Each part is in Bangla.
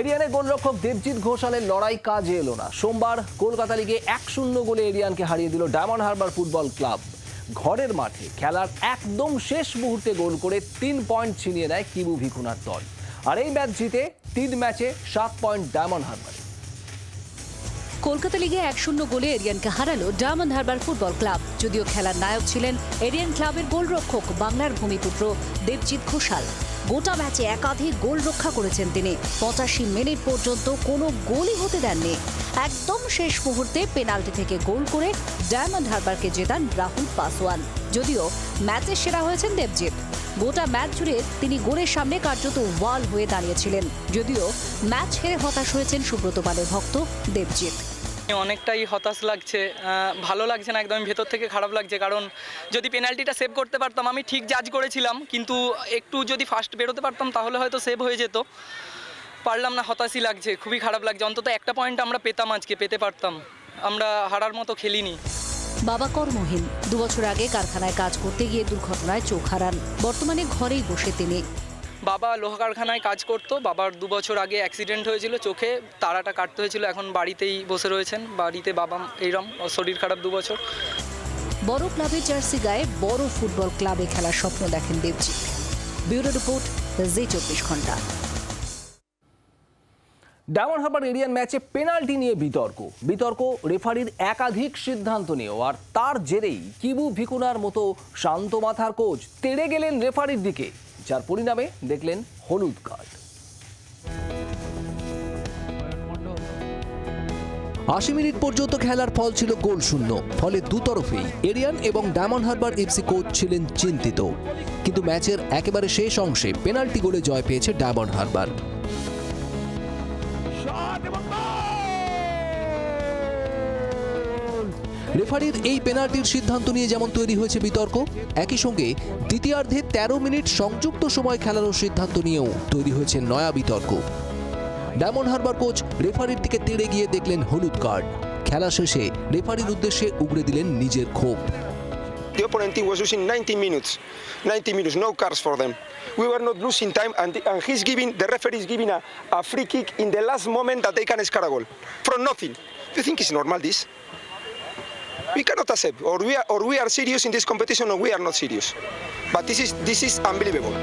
এরিয়ানের গোলরক্ষক দেবজিৎ ঘোষালের লড়াই কাজে এলো না। সোমবার কলকাতা লিগে এক শূন্য গোলে এরিয়ানকে হারিয়ে দিল ডায়মন্ড হারবার ফুটবল ক্লাব। ঘরের মাঠে খেলার একদম শেষ মুহূর্তে গোল করে তিন পয়েন্ট ছিনিয়ে নেয় কিবু ভিকুনার দল। আর এই ম্যাচ জিতে তিন ম্যাচে সাত পয়েন্ট ডায়মন্ড হারবার। কলকাতা লিগে এক শূন্য গোলে এরিয়ানকে হারালো ডায়মন্ড হারবার ফুটবল ক্লাব। যদিও খেলার নায়ক ছিলেন এরিয়ান ক্লাবের গোলরক্ষক বাংলার ভূমিপুত্র দেবজিৎ ঘোষাল। গোটা ম্যাচে একাধিক গোল রক্ষা করেছেন তিনি। পঁচাশি মিনিট পর্যন্ত কোনো গোলই হতে দেননি। একদম শেষ মুহূর্তে পেনাল্টি থেকে গোল করে ডায়মন্ড হারবারকে জেতান রাহুল পাসওয়ান। যদিও ম্যাচের সেরা হয়েছেন দেবজিৎ। গোটা ম্যাচ জুড়ে তিনি গোলের সামনে কার্যত ওয়াল হয়ে দাঁড়িয়েছিলেন। যদিও ম্যাচ হেরে হতাশ হয়েছেন সুব্রত পালের ভক্ত দেবজিৎ। অনেকটাই হতাশ লাগছে ভালো লাগছে না, একদম ভেতর থেকে খারাপ লাগছে। কারণ যদি পেনাল্টিটা সেভ করতে পারতাম, আমি ঠিক জাজ করেছিলাম, কিন্তু একটু যদি ফার্স্ট বেরোতে পারতাম, তাহলে হয়তো সেভ হয়ে যেত। পারলাম না, হতাশই লাগছে, খুবই খারাপ লাগছে। অন্তত একটা পয়েন্ট আমরা পেতাম আজকে, পেতে পারতাম। আমরা হারার মতো খেলিনি। বাবা কর্মহীন। দুবছর আগে কারখানায় কাজ করতে গিয়ে দুর্ঘটনায় চোখ হারান। বর্তমানে ঘরেই বসে তিনি। বাবা লোহা কারখানায় কাজ করতো বাবার দু বছর আগে অ্যাক্সিডেন্ট হয়েছিল চোখে তারাটা কাটতে হয়েছিল এখন বাড়িতেই বসে রয়েছেন বাড়িতে বাবা এইরম শরীর খারাপ দু বছর। বড় ক্লাবের জার্সি গায়ে বড় ফুটবল ক্লাবে খেলার স্বপ্ন দেখেন দেবজিৎ। ব্যুরো রিপোর্ট জি চব্বিশ ঘণ্টা। ডায়মন্ড হারবার এরিয়ান ম্যাচে পেনাল্টি নিয়ে বিতর্ক। বিতর্ক রেফারির একাধিক সিদ্ধান্ত নিয়েও আর তার জেরেই কিবু ভিকুনার মতো শান্ত মাথার কোচ তেড়ে গেলেন রেফারির দিকে। যার পরিণামে দেখলেন হলুদ কার্ড। আশি মিনিট পর্যন্ত খেলার ফল ছিল গোল শূন্য। ফলে দুতরফেই এরিয়ান এবং ডায়মন্ড হারবার এফসি কোচ ছিলেন চিন্তিত। কিন্তু ম্যাচের একেবারে শেষ অংশে পেনাল্টি গোলে জয় পেয়েছে ডায়মন্ড হারবার। রেফারির এই পেনাল্টির সিদ্ধান্ত নিয়ে যেমন তৈরি হয়েছে বিতর্ক একই সঙ্গে দ্বিতীয়ার্ধে তেরো মিনিট সংযুক্ত সময় খেলারও সিদ্ধান্ত নিয়েও তৈরি হয়েছে নয়া বিতর্ক ডায়মন্ড হারবার কোচ রেফারির দিকে তেড়ে গিয়ে দেখলেন হলুদ কার্ড খেলা শেষে রেফারির উদ্দেশ্যে উগড়ে দিলেন নিজের ক্ষোভ The opponent team was losing 90 minutes. 90 minutes, no cards for them. We were not losing time, and, and he's giving, the referee is giving a, a free kick in the last moment that they can score a goal. From nothing. Do you think it's normal, this? We cannot accept. Or we, are, or we are serious in this competition, or we are not serious. But this is, this is unbelievable.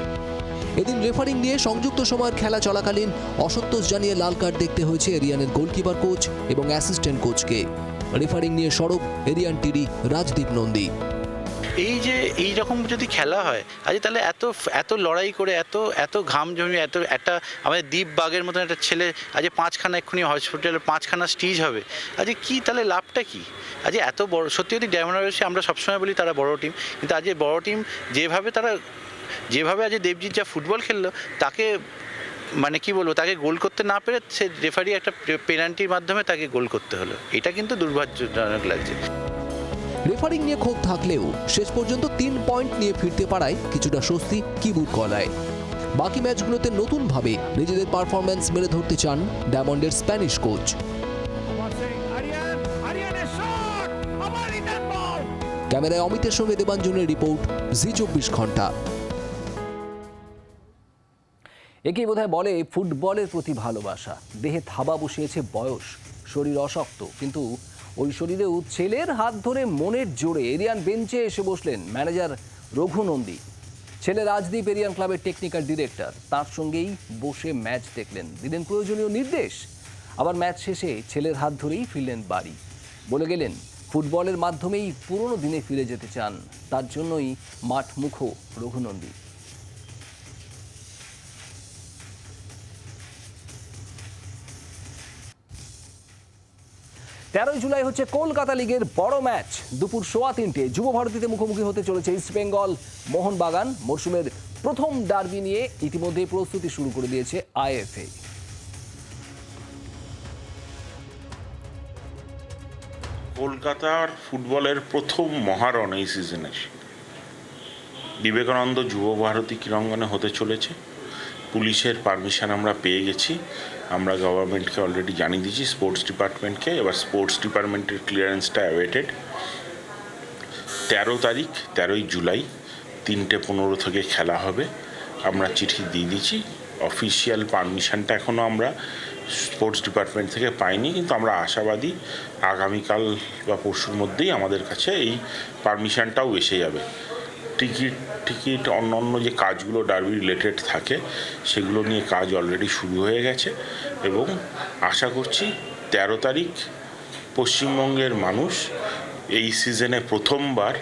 এদিন রেফারিং নিয়ে সংযুক্ত সময়ের খেলা চলাকালীন অসন্তোষ জানিয়ে লাল কার্ড দেখতে হয়েছে এরিয়ানের গোলকিপার কোচ এবং অ্যাসিস্ট্যান্ট কোচকে রেফারিং নিয়ে সরব এরিয়ান টিডি রাজদীপ নন্দী এই যে এই রকম যদি খেলা হয় আজ তাহলে এত এত লড়াই করে এত এত ঘাম জমি এত একটা আমাদের দ্বীপ বাগের মতন একটা ছেলে আজ পাঁচখানা এক্ষুনি হসপিটালে পাঁচখানা স্টিজ হবে আজ কি তাহলে লাভটা কি? আজ এত বড়, সত্যি যদি ডায়মন্ড আমরা সবসময় বলি তারা বড় টিম কিন্তু আজ বড় টিম যেভাবে তারা, যেভাবে আজ দেবজিৎ যা ফুটবল খেললো, তাকে মানে কি বলব, তাকে গোল করতে না পেরে সে রেফারি একটা পেনাল্টির মাধ্যমে তাকে গোল করতে হলো, এটা কিন্তু দুর্ভাগ্যজনক লাগছে। রেফারিং নিয়ে ক্ষোভ থাকলেও শেষ পর্যন্ত তিন পয়েন্ট নিয়ে ফিরতে পারায় কিছুটা স্বস্তি কিবুর কলায় বাকি ম্যাচগুলোতে নতুনভাবে নিজেদের পারফরম্যান্স মেলে ধরতে চান ডায়মন্ডের স্প্যানিশ কোচ ক্যামেরায় অমিতের সঙ্গে দেবাঞ্জনের রিপোর্ট জি চব্বিশ ঘণ্টা। একেই বোধহয় বলে ফুটবলের প্রতি ভালোবাসা। দেহে থাবা বসিয়েছে বয়স, শরীর অশক্ত, কিন্তু ওই শরীরেও ছেলের হাত ধরে মনের জোরে এরিয়ান বেঞ্চে এসে বসলেন ম্যানেজার রঘু নন্দী। ছেলে রাজদীপ এরিয়ান ক্লাবের টেকনিক্যাল ডিরেক্টর। তার সঙ্গেই বসে ম্যাচ দেখলেন। দিলেন প্রয়োজনীয় নির্দেশ। আবার ম্যাচ শেষে ছেলের হাত ধরেই ফিরলেন বাড়ি। বলে গেলেন, ফুটবলের মাধ্যমেই পুরনো দিনে ফিরে যেতে চান। তার জন্যই মাঠ মুখো রঘুনন্দী তেরোই জুলাই হচ্ছে কলকাতা লিগের বড় ম্যাচ। দুপুর সোয়া তিনটে যুব ভারতীতে মুখোমুখি হতে চলেছে ইস্ট বেঙ্গল। মোহনবাগান মরশুমের প্রথম ডার্বি নিয়ে ইতিমধ্যে প্রস্তুতি শুরু করে দিয়েছে আইএফএ। কলকাতার ফুটবলের প্রথম মহারণ এই সিজনে বিবেকানন্দ যুব ভারতী ক্রীড়াঙ্গনে হতে চলেছে। পুলিশের পারমিশন আমরা পেয়ে গেছি। আমরা গভর্নমেন্টকে অলরেডি জানিয়ে দিয়েছি স্পোর্টস ডিপার্টমেন্টকে এবার স্পোর্টস ডিপার্টমেন্টের ক্লিয়ারেন্সটা অ্যাওয়েটেড তেরো তারিখ, তেরোই জুলাই, তিনটে পনেরো থেকে খেলা হবে। আমরা চিঠি দিয়ে দিয়েছি। অফিসিয়াল পারমিশনটা এখনও আমরা স্পোর্টস ডিপার্টমেন্ট থেকে পাইনি, কিন্তু আমরা আশাবাদী আগামীকাল বা পরশুর মধ্যেই আমাদের কাছে এই পারমিশনটাও এসে যাবে। টিকিট টিকিট অন্য অন্য যে কাজগুলো ডার্বি রিলেটেড থাকে, সেগুলো নিয়ে কাজ অলরেডি শুরু হয়ে গেছে এবং আশা করছি তেরো তারিখ পশ্চিমবঙ্গের মানুষ এই সিজনে প্রথমবার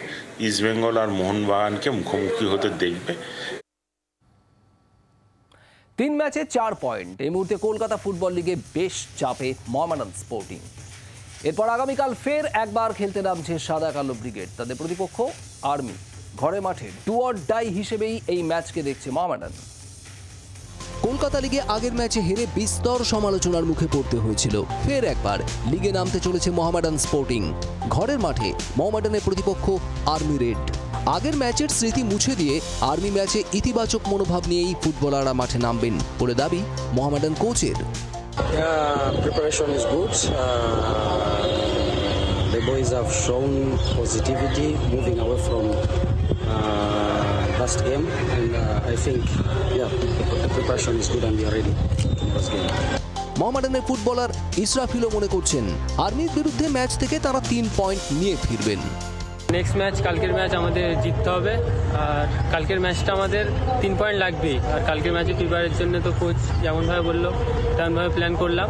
ইস্টবেঙ্গল আর মোহনবাগানকে মুখোমুখি হতে দেখবে। তিন ম্যাচে চার পয়েন্ট এই মুহূর্তে কলকাতা ফুটবল লিগে বেশ চাপে মহামাডান স্পোর্টিং এরপর আগামীকাল ফের একবার খেলতে নামছে সাদা কালো ব্রিগেড, তাদের প্রতিপক্ষ আর্মি ঘরে মাঠে ডুয়ার ডাই হিসেবেই এই ম্যাচকে দেখছে মহামাডান। কলকাতা লিগে আগের ম্যাচে হেরে বিস্তর সমালোচনার মুখে পড়তে হয়েছিল। ফের একবার লিগে নামতে চলেছে মোহামেডান স্পোর্টিং। ঘরের মাঠে মোহামেডানের প্রতিপক্ষ আর্মি রেড। আগের ম্যাচের স্মৃতি মুছে দিয়ে আর্মি ম্যাচে ইতিবাচক মনোভাব নিয়েই ফুটবলাররা মাঠে নামবেন বলে দাবি মোহামেডান কোচের। Yeah, preparation is good. Uh, the boys have shown positivity, moving away from last game, and uh, I think, yeah, the, the preparation is good, and we are ready for tomorrow's game. মোহামেডানের ফুটবলার ইসরাফিলও মনে করছেন আর্মির বিরুদ্ধে ম্যাচ থেকে তারা তিন পয়েন্ট নিয়ে ফিরবেন। নেক্সট ম্যাচ কালকের ম্যাচ আমাদের জিততে হবে আর কালকের ম্যাচটা আমাদের তিন পয়েন্ট লাগবেই। আর কালকের ম্যাচে প্রিপারের জন্য তো কোচ যেমনভাবে বলল তেমনভাবে প্ল্যান করলাম।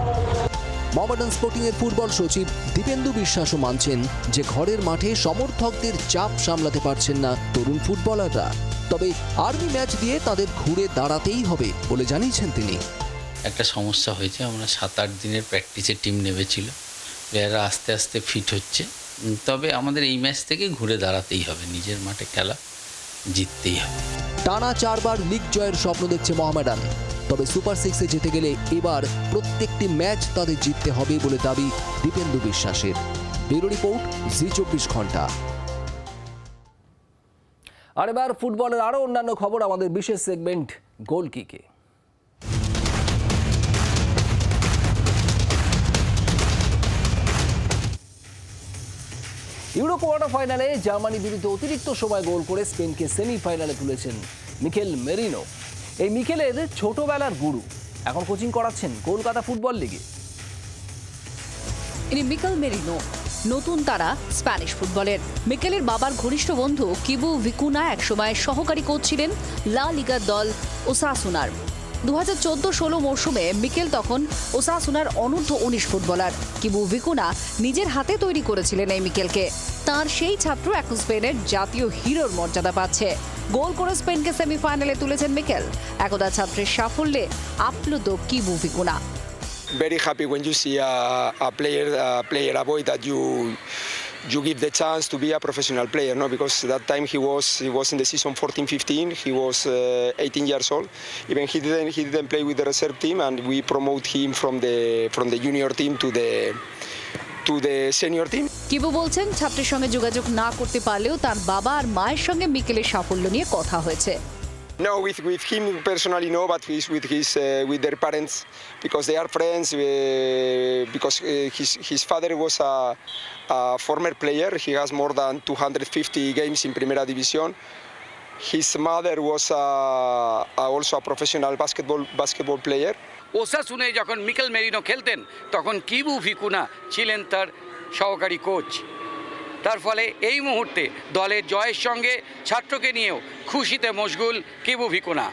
মোহামেডান স্পোর্টিং এর ফুটবল সচিব দীপেন্দু বিশ্বাসও মানছেন যে ঘরের মাঠে সমর্থকদের চাপ সামলাতে পারছেন না তরুণ ফুটবলাররা। তবে আর্মি ম্যাচ দিয়ে তাদের ঘুরে দাঁড়াতেই হবে বলে জানিয়েছেন তিনি। একটা সমস্যা হয়েছে আমরা সাত আট দিনের প্র্যাকটিসের টিম নেমেছিল। প্লেয়াররা আস্তে আস্তে ফিট হচ্ছে। তবে আমাদের এই ম্যাচ থেকে ঘুরে দাঁড়াতেই হবে নিজের মাঠে খেলা জিততেই হবে। টানা চারবার লিগ জয়ের স্বপ্ন দেখছে মোহামেডান। তবে সুপার সিক্সে যেতে গেলে এবার প্রত্যেকটি ম্যাচ তাদের জিততে হবে বলে দাবি দীপেন্দু বিশ্বাসের। ব্যুরো রিপোর্ট জি চব্বিশ ঘণ্টা। আর এবার ফুটবলের আরও অন্যান্য খবর, আমাদের বিশেষ সেগমেন্ট গোলকিকে ইউরো কোয়ার্টার ফাইনালে জার্মানি বিরুদ্ধে অতিরিক্ত সময় গোল করে স্পেনকে সেমিফাইনালে তুলেছেন মিকেল মেরিনো। এই মিকেলের ছোটবেলার গুরু। এখন কোচিং করাচ্ছেন কলকাতা ফুটবল লিগে। ইনি মিকেল মেরিনো। নতুন তারা স্প্যানিশ ফুটবলের। মিকেলের বাবার ঘনিষ্ঠ বন্ধু কিবু ভিকুনা একসময় সহকারী কোচ ছিলেন লা লিগার দল ওসাসুনার। দু হাজার চোদ্দ ষোলো মরশুমে মিকেল তখন ওসাসুনার অনূর্ধ্ব উনিশ ফুটবলার। কিবু ভিকুনা নিজের হাতে তৈরি করেছিলেন এই মিকেলকে। তার সেই ছাত্র এখন স্পেনের জাতীয় হিরোর মর্যাদা পাচ্ছে। গোল করে স্পেনকে সেমিফাইনালে তুলেছেন মিকেল। একদা ছাত্রের সাফল্যে আপ্লুত Kibu Vicuna. Very happy when you see a, a player a player a boy that you you give the chance to be a professional player no because that time he was he was in the season 14 15 he was uh, 18 years old even he didn't he didn't play with the reserve team and we promote him from the from the junior team to the to the senior team Kibu বলছেন ছাত্রের সঙ্গে যোগাযোগ না করতে পারলেও তার বাবা আর মায়ের সঙ্গে মিকেলের সাফল্য নিয়ে কথা হয়েছে No, with, with him personally, no, but he's with his uh, with their parents because they are friends. Uh, because uh, his his father was a, a former player. He has more than 250 games in Primera División. His mother was a, a also a professional basketball basketball player. ওসাসুনে যখন মিকেল মেরিনো খেলতেন তখন কিবু ভিকুনা ছিলেন তার সহকারী কোচ তার ফলে এই মুহূর্তে দলের জয়ের সঙ্গে ছাত্রকে নিয়েও খুশিতে মশগুল কিবু ভিকুনা।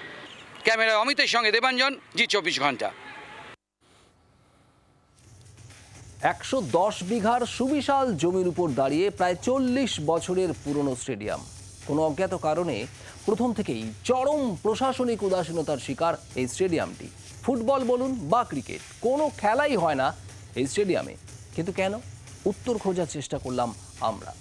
ক্যামেরা অমিতের সঙ্গে দেবাঞ্জন, জি চব্বিশ ঘণ্টা। একশো দশ বিঘার সুবিশাল জমির উপর দাঁড়িয়ে প্রায় চল্লিশ বছরের পুরনো স্টেডিয়াম। কোনো অজ্ঞাত কারণে প্রথম থেকেই চরম প্রশাসনিক উদাসীনতার শিকার এই স্টেডিয়ামটি। ফুটবল বলুন বা ক্রিকেট, কোনো খেলাই হয় না এই স্টেডিয়ামে। কিন্তু কেন? উত্তর খোঁজার চেষ্টা করলাম আমরা।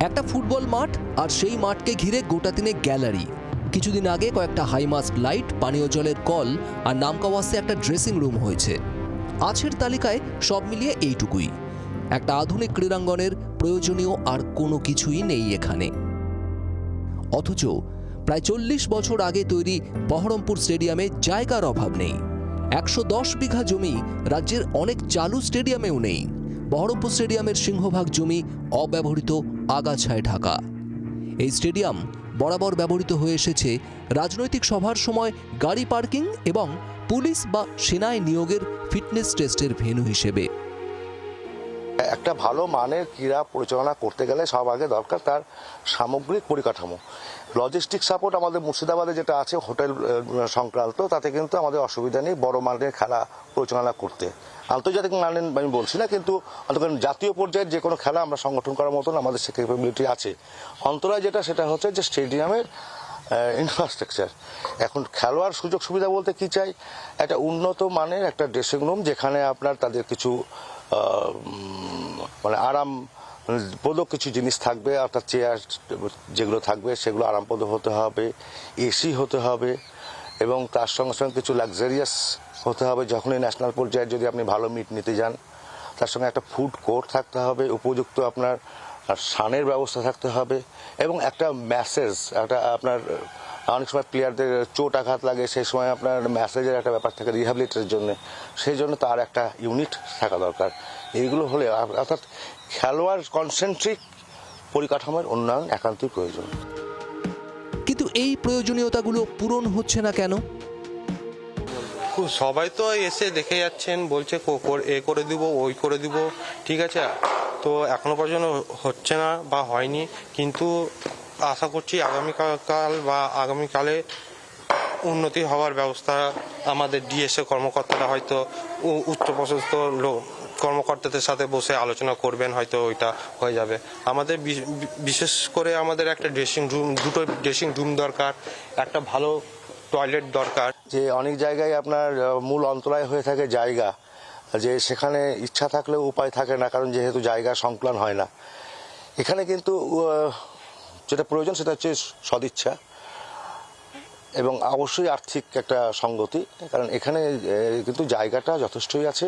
একটা ফুটবল মাঠ আর সেই মাঠকে ঘিরে গোটা তিনে গ্যালারি। কিছুদিন আগে কয়েকটা হাইমাস্ট লাইট পানীয় জলের কল আর নামকাওয়াসে একটা ড্রেসিং রুম হয়েছে। আছের তালিকায় সব মিলিয়ে এইটুকুই। একটা আধুনিক ক্রীড়াঙ্গনের প্রয়োজনীয় আর কোনো কিছুই নেই এখানে। অথচ প্রায় চল্লিশ বছর আগে তৈরি বহরমপুর স্টেডিয়ামে জায়গার অভাব নেই। একশো দশ বিঘা জমি রাজ্যের অনেক চালু স্টেডিয়ামেও নেই। বহরমপুর স্টেডিয়ামের সিংহভাগ জমি অব্যবহৃত আগাছায় ঢাকা। এই স্টেডিয়াম বরাবর ব্যবহৃত হয়ে এসেছে রাজনৈতিক সভার সময় গাড়ি পার্কিং এবং পুলিশ বা সেনায় নিয়োগের ফিটনেস টেস্টের ভেন্যু হিসেবে। একটা ভালো মানের ক্রীড়া পরিচালনা করতে গেলে সব আগে দরকার তার সামগ্রিক পরিকাঠামো। লজিস্টিক সাপোর্ট আমাদের মুর্শিদাবাদে যেটা আছে হোটেল সংক্রান্ত, তাতে কিন্তু আমাদের অসুবিধা নেই বড় মানের খেলা পরিচালনা করতে। আন্তর্জাতিক মানের আমি বলছি না, কিন্তু জাতীয় পর্যায়ের যে কোনো খেলা আমরা সংগঠন করার মতন আমাদের সে ক্যাপাবিলিটি আছে। অন্তরায় যেটা, সেটা হচ্ছে যে স্টেডিয়ামের ইনফ্রাস্ট্রাকচার এখন খেলোয়াড় সুযোগ সুবিধা বলতে কি চাই? একটা উন্নত মানের একটা ড্রেসিং রুম যেখানে আপনার তাদের কিছু মানে আরাম পদ কিছু জিনিস থাকবে অর্থাৎ চেয়ার যেগুলো থাকবে সেগুলো আরামপদ হতে হবে, এসি হতে হবে, এবং তার সঙ্গে সঙ্গে কিছু লাক্সারিয়াস হতে হবে। যখনই ন্যাশনাল পর্যায়ে যদি আপনি ভালো মিট নিতে যান, তার সঙ্গে একটা ফুড কোর্ট থাকতে হবে, উপযুক্ত আপনার সানের ব্যবস্থা থাকতে হবে, এবং একটা ম্যাসেজ একটা আপনার, অনেক সময় প্লেয়ারদের চোট আঘাত লাগে, সেই সময় আপনার ম্যাসেজের একটা ব্যাপার থাকে রিহ্যাবিলিটের জন্য সেই জন্য তার একটা ইউনিট থাকা দরকার। এইগুলো হলে, অর্থাৎ খেলোয়াড় কনসেন্ট্রিক পরিকাঠামোর উন্নয়ন একান্তই প্রয়োজন। কিন্তু এই প্রয়োজনীয়তাগুলো পূরণ হচ্ছে না কেন? খুব সবাই তো এসে দেখে যাচ্ছেন বলছে কো- কর- এ করে দিব ওই করে দিব ঠিক আছে? তো এখনও পর্যন্ত হচ্ছে না বা হয়নি কিন্তু আশা করছি আগামীকাল বা আগামীকালে উন্নতি হওয়ার ব্যবস্থা আমাদের ডিএসএ কর্মকর্তারা হয়তো উচ্চপদস্থ লোক, কর্মকর্তাদের সাথে বসে আলোচনা করবেন, হয়তো ওইটা হয়ে যাবে। আমাদের বিশেষ করে আমাদের একটা ড্রেসিং রুম দুটো ড্রেসিং রুম দরকার, একটা ভালো টয়লেট দরকার। যে অনেক জায়গায় আপনার মূল অন্তরায় হয়ে থাকে জায়গা, যে সেখানে ইচ্ছা থাকলেও উপায় থাকে না, কারণ যেহেতু জায়গা সংকলন হয় না। এখানে কিন্তু যেটা প্রয়োজন সেটা হচ্ছে সদিচ্ছা। এবং অবশ্যই আর্থিক একটা সঙ্গতি কারণ এখানে কিন্তু জায়গাটা যথেষ্টই আছে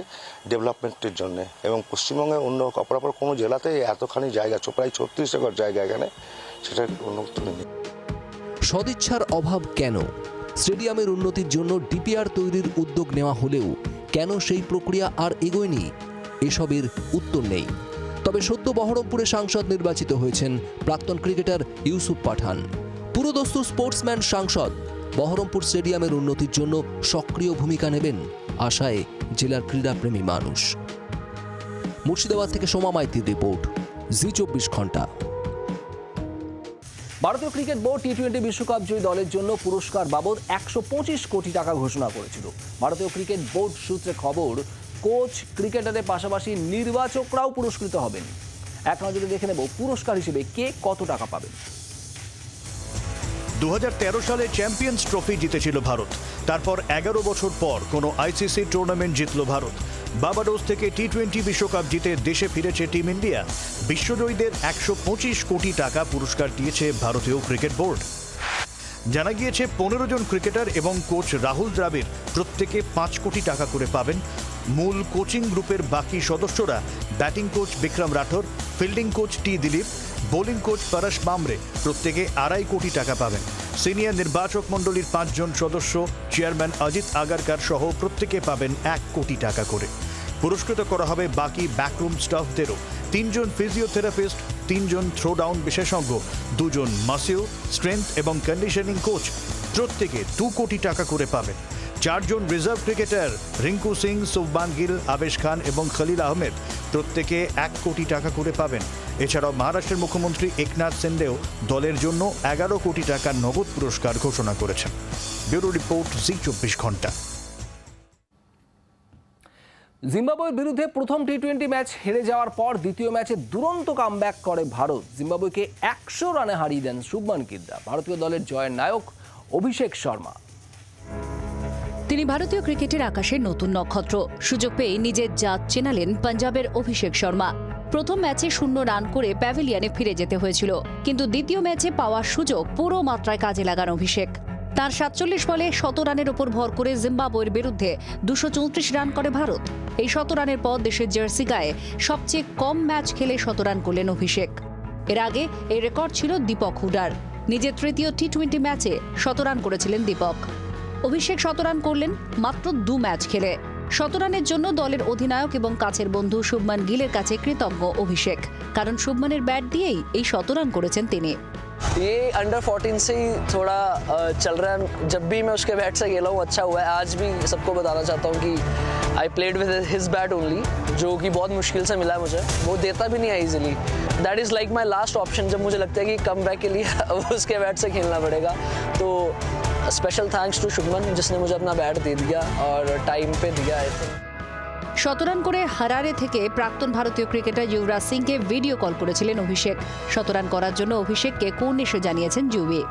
ডেভেলপমেন্টের জন্য। এবং পশ্চিমবঙ্গে অন্য অপরাপর কোনো জেলাতে এতখানি জায়গা, প্রায় ছত্রিশ একর জায়গা এখানে, সেটা উন্নত নেই সদিচ্ছার অভাব কেন? স্টেডিয়ামের উন্নতির জন্য ডিপিআর তৈরির উদ্যোগ নেওয়া হলেও কেন সেই প্রক্রিয়া আর এগোয়নি? এসবের উত্তর নেই। তবে সদ্য বহরমপুরে সাংসদ নির্বাচিত হয়েছেন প্রাক্তন ক্রিকেটার ইউসুফ পাঠান। পুরোদস্তু স্পোর্টসম্যান সাংসদ বহরমপুর স্টেডিয়ামের উন্নতির জন্য সক্রিয় ভূমিকা নেবেন আশায় জেলার ক্রীড়াপ্রেমী মানুষ। মুর্শিদাবাদ থেকে সোমা মাইতির রিপোর্ট, জি চব্বিশ ঘণ্টা। ভারতীয় ক্রিকেট বোর্ড টি টোয়েন্টি বিশ্বকাপ জয়ী দলের জন্য পুরস্কার বাবদ একশো পঁচিশ কোটি টাকা ঘোষণা করেছিল। ভারতীয় ক্রিকেট বোর্ড সূত্রে খবর, কোচ ক্রিকেটারের পাশাপাশি নির্বাচকরাও পুরস্কৃত হবেন। এক নজরে দেখে নেব পুরস্কার হিসেবে কে কত টাকা পাবেন। দু হাজার তেরো সালে চ্যাম্পিয়ন্স ট্রফি জিতেছিল ভারত। তারপর এগারো বছর পর কোনো আইসিসি টুর্নামেন্ট জিতল ভারত। বাবাডোস থেকে টি টোয়েন্টি বিশ্বকাপ জিতে দেশে ফিরেছে টিম ইন্ডিয়া। বিশ্বজয়ীদের একশো পঁচিশ কোটি টাকা পুরস্কার দিয়েছে ভারতীয় ক্রিকেট বোর্ড। জানা গিয়েছে, পনেরো জন ক্রিকেটার এবং কোচ রাহুল দ্রাবিড় প্রত্যেকে পাঁচ কোটি টাকা করে পাবেন। মূল কোচিং গ্রুপের বাকি সদস্যরা batting coach Vikram Rathour fielding coach T Dilip bowling coach Paras বামরে প্রত্যেকে আড়াই কোটি টাকা পাবেন। সিনিয়র নির্বাচক মণ্ডলীর পাঁচজন সদস্য, চেয়ারম্যান অজিত আগারকার সহ প্রত্যেকে পাবেন এক কোটি টাকা করে। পুরস্কৃত করা হবে বাকি ব্যাকরুম স্টাফদেরও তিনজন ফিজিওথেরাপিস্ট তিনজন থ্রোডাউন বিশেষজ্ঞ, দুজন মাসিও স্ট্রেংথ এবং কন্ডিশনিং কোচ প্রত্যেকে দু কোটি টাকা করে পাবেন। চারজন রিজার্ভ ক্রিকেটার রিঙ্কু সিং সুবমান গিল, আবেশ খান এবং খলিল আহমেদ প্রত্যেকে এক কোটি টাকা করে পাবেন। এছাড়াও মহারাষ্ট্রের মুখ্যমন্ত্রী একনাথ সিন্ডেও দলের জন্য এগারো কোটি টাকার নগদ পুরস্কার ঘোষণা করেছেন। ব্যুরো রিপোর্ট জি চব্বিশ ঘণ্টা। জিম্বাবুয়ের বিরুদ্ধে প্রথম টি টোয়েন্টি ম্যাচ হেরে যাওয়ার পর দ্বিতীয় ম্যাচে দুরন্ত কামব্যাক করে ভারত। জিম্বাবুয়েকে একশো রানে হারিয়ে দেন শুভমান কিদ্রা ভারতীয় দলের জয়ের নায়ক অভিষেক শর্মা। তিনি ভারতীয় ক্রিকেটের আকাশে নতুন নক্ষত্র। সুযোগ পেয়ে নিজের জাত চেনালেন পাঞ্জাবের অভিষেক শর্মা। প্রথম ম্যাচে শূন্য রান করে প্যাভিলিয়নে ফিরে যেতে হয়েছিল। কিন্তু দ্বিতীয় ম্যাচে পাওয়ার সুযোগ পুরো মাত্রায় কাজে লাগান অভিষেক। তার সাতচল্লিশ বলে শত রানের ওপর ভর করে জিম্বাবুয়ের বিরুদ্ধে দুশো চৌত্রিশ রান করে ভারত। এই শত রানের পর দেশের জার্সি গায়ে সবচেয়ে কম ম্যাচ খেলে শত রান করলেন অভিষেক। এর আগে এই রেকর্ড ছিল দীপক হুডার। নিজের তৃতীয় টি টোয়েন্টি ম্যাচে শত রান করেছিলেন দীপক। অভিষেক শতরান করলেন মাত্র দু ম্যাচ খেলে। শতরানের জন্য দলের অধিনায়ক এবং কাছের বন্ধু শুভমান গিলের কাছে কৃতজ্ঞ অভিষেক কারণ শুভমানের ব্যাট দিয়েই এই শতরান করেছেন তিনি ये अंडर 14 से ही थोड़ा अ, चल रहा है जब भी मैं उसके बैट से खेला हूँ अच्छा हुआ है आज भी सबको बताना चाहता हूँ कि I played with his bat only जो कि बहुत मुश्किल से मिला है मुझे वो देता भी नहीं है easily that is like my last option जब मुझे लगता है कि कम बैक के लिए अब उसके बैट से खेलना पड़ेगा तो स्पेशल थैंक्स टू शुभमन जिसने मुझे अपना बैट दे दिया और टाइम पे दिया आई थिंक শতরান করে হারারে থেকে প্রাক্তন ভারতীয় ক্রিকেটার যুবরাজ সিংকে ভিডিও কল করেছিলেন অভিষেক শতরান করার জন্য অভিষেককে কোন এসে জানিয়েছেন Yuvi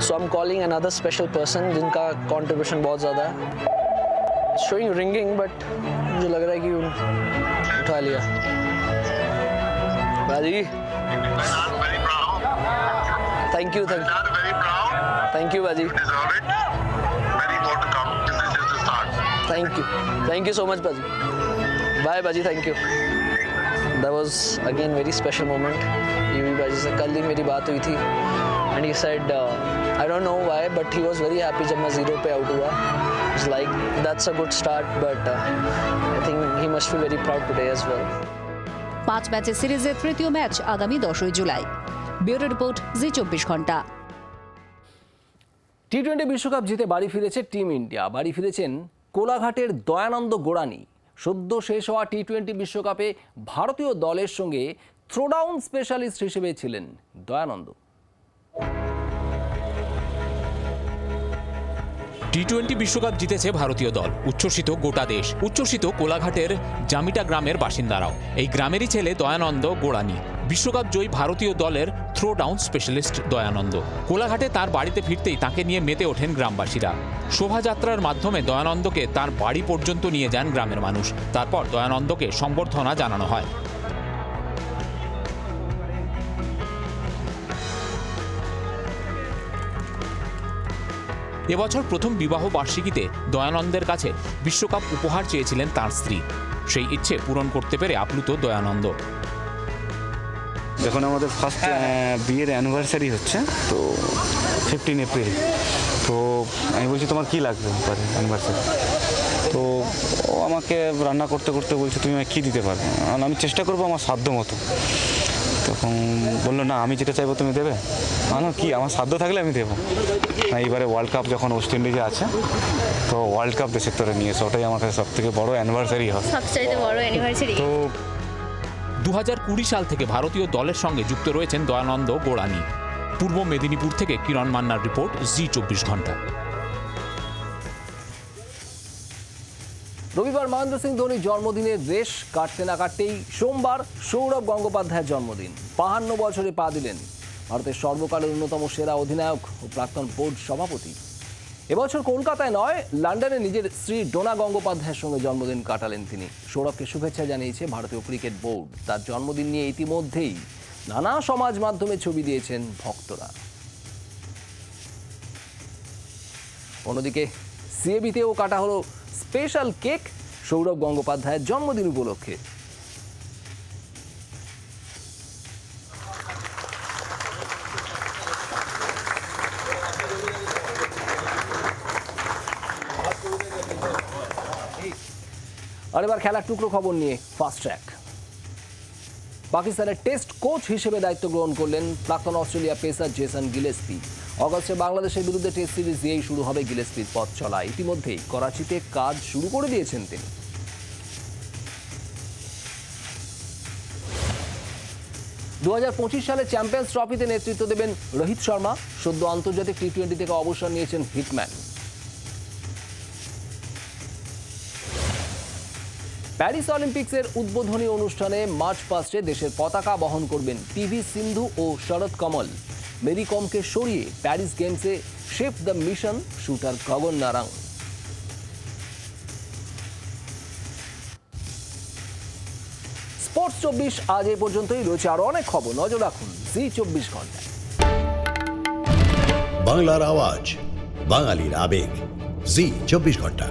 so I am calling another special person जिनका कंट्रीब्यूशन बहुत ज़्यादा है शोइंग रिंगिंग बट मुझे लग रहा है कि उठा लिया बाजी thank you thank thank you बाजी thank you thank you so much बाजी बाय बाजी thank you that was again very special moment Yuvi बाजी से कल ही मेरी बात हुई थी and he said I don't know why but he was very happy जब मैं जीरो पे आउट हुआ it's like that's a good start but I think he must be very proud today as well পাঁচ ম্যাচের সিরিজের তৃতীয় ম্যাচ আগামী দশই জুলাই ব্যুরো রিপোর্ট জি চব্বিশ ঘন্টা টি টোয়েন্টি বিশ্বকাপ জিতে বাড়ি ফিরেছে টিম ইন্ডিয়া বাড়ি ফিরেছেন কোলাঘাটের দয়ানন্দ গোড়ানি। সদ্য শেষ হওয়া টি টোয়েন্টি বিশ্বকাপে ভারতীয় দলের সঙ্গে থ্রোডাউন স্পেশালিস্ট হিসেবে ছিলেন দয়ানন্দ। টি টোয়েন্টি বিশ্বকাপ জিতেছে ভারতীয় দল, উচ্ছ্বসিত গোটা দেশ, উচ্ছ্বসিত কোলাঘাটের জামিটা গ্রামের বাসিন্দারাও। এই গ্রামেরই ছেলে দয়ানন্দ গোড়ানি। বিশ্বকাপ জয়ী ভারতীয় দলের থ্রো ডাউন স্পেশালিস্ট দয়ানন্দ। কোলাঘাটে তার বাড়িতে ফিরতেই তাকে নিয়ে মেতে ওঠেন গ্রামবাসীরা। শোভাযাত্রার মাধ্যমে দয়ানন্দকে তার বাড়ি পর্যন্ত নিয়ে যান গ্রামের মানুষ। তারপর দয়ানন্দকে সম্বর্ধনা জানানো হয়। এবছর প্রথম বিবাহ বার্ষিকীতে দয়ানন্দের কাছে বিশ্বকাপ উপহার চেয়েছিলেন তার স্ত্রী। সেই ইচ্ছে পূরণ করতে পেরে আপ্লুত দয়ানন্দ। এখন আমাদের ফার্স্ট বিয়ের অ্যানিভার্সারি হচ্ছে তো ফিফটিন এপ্রিল তো আমি বলছি তোমার কী লাগবে পরে অ্যানিভার্সারি তো ও আমাকে রান্না করতে করতে বলছে তুমি আমাকে কী দিতে পারবে? আর আমি চেষ্টা করব আমার সাধ্য মতো। তখন বলল না আমি যেটা চাইব তুমি দেবে। আমি কি আমার সাধ্য থাকলে আমি দেবো। না এইবারে ওয়ার্ল্ড কাপ যখন ওয়েস্ট ইন্ডিজে আছে তো ওয়ার্ল্ড কাপ দেশের তোরে নিয়েছে ওটাই আমার কাছে সব থেকে বড় অ্যানিভার্সারি হয়। সবচাইতে বড় অ্যানিভার্সারি তো দুহাজার কুড়ি সাল থেকে ভারতীয় দলের সঙ্গে যুক্ত রয়েছেন দয়ানন্দ গোড়ানি পূর্ব মেদিনীপুর থেকে কিরণ মান্নার রিপোর্ট, জি চব্বিশ ঘণ্টা। রবিবার মহেন্দ্র সিং ধোনির জন্মদিনের রেশ কাটতে না কাটতেই সোমবার সৌরভ গঙ্গোপাধ্যায়ের জন্মদিন। বাহান্ন বছরে পা দিলেন ভারতের সর্বকালের অন্যতম সেরা অধিনায়ক ও প্রাক্তন বোর্ড সভাপতি। এবছর কলকাতায় নয়, লন্ডনে নিজের স্ত্রী ডোনা গঙ্গোপাধ্যায়ের সঙ্গে জন্মদিন কাটালেন তিনি। সৌরভকে শুভেচ্ছা জানিয়েছে ভারতীয় ক্রিকেট বোর্ড। তার জন্মদিন নিয়ে ইতিমধ্যেই নানা সমাজ মাধ্যমে ছবি দিয়েছেন ভক্তরা। অন্যদিকে সিএবিতেও কাটা হলো স্পেশাল কেক সৌরভ গঙ্গোপাধ্যায়ের জন্মদিন উপলক্ষে। এবার খেলার টুকরো খবর নিয়ে ফাস্ট ট্র্যাক পাকিস্তানের টেস্ট কোচ হিসেবে দায়িত্ব গ্রহণ করলেন প্রাক্তন অস্ট্রেলিয়া পেসার জেসন গিলেসপি। অগস্টে বাংলাদেশের বিরুদ্ধে টেস্ট সিরিজ দিয়েই শুরু হবে গিলেসপির পথ চলা। ইতিমধ্যেই করাচিতে কাজ শুরু করে দিয়েছেন তিনি। দু হাজার পঁচিশ সালে চ্যাম্পিয়ন্স ট্রফিতে নেতৃত্ব দেবেন রোহিত শর্মা। সদ্য আন্তর্জাতিক টি টোয়েন্টি থেকে অবসর নিয়েছেন হিটম্যান। প্যারিস অলিম্পিক্সের উদ্বোধনী অনুষ্ঠানে মার্চ পাস্টে দেশের পতাকা বহন করবেন পিভি সিন্ধু ও শরৎ কমল। মেরি কমকে সরিয়ে প্যারিস গেমসে chef de mission shooter Gagan Narang sports চব্বিশ আজ এ পর্যন্তই, রয়েছে আরও অনেক খবর। নজর রাখুন জি চব্বিশ ঘন্টায়। বাংলার আওয়াজ, বাঙালির আবেগ। জি চব্বিশ ঘণ্টা।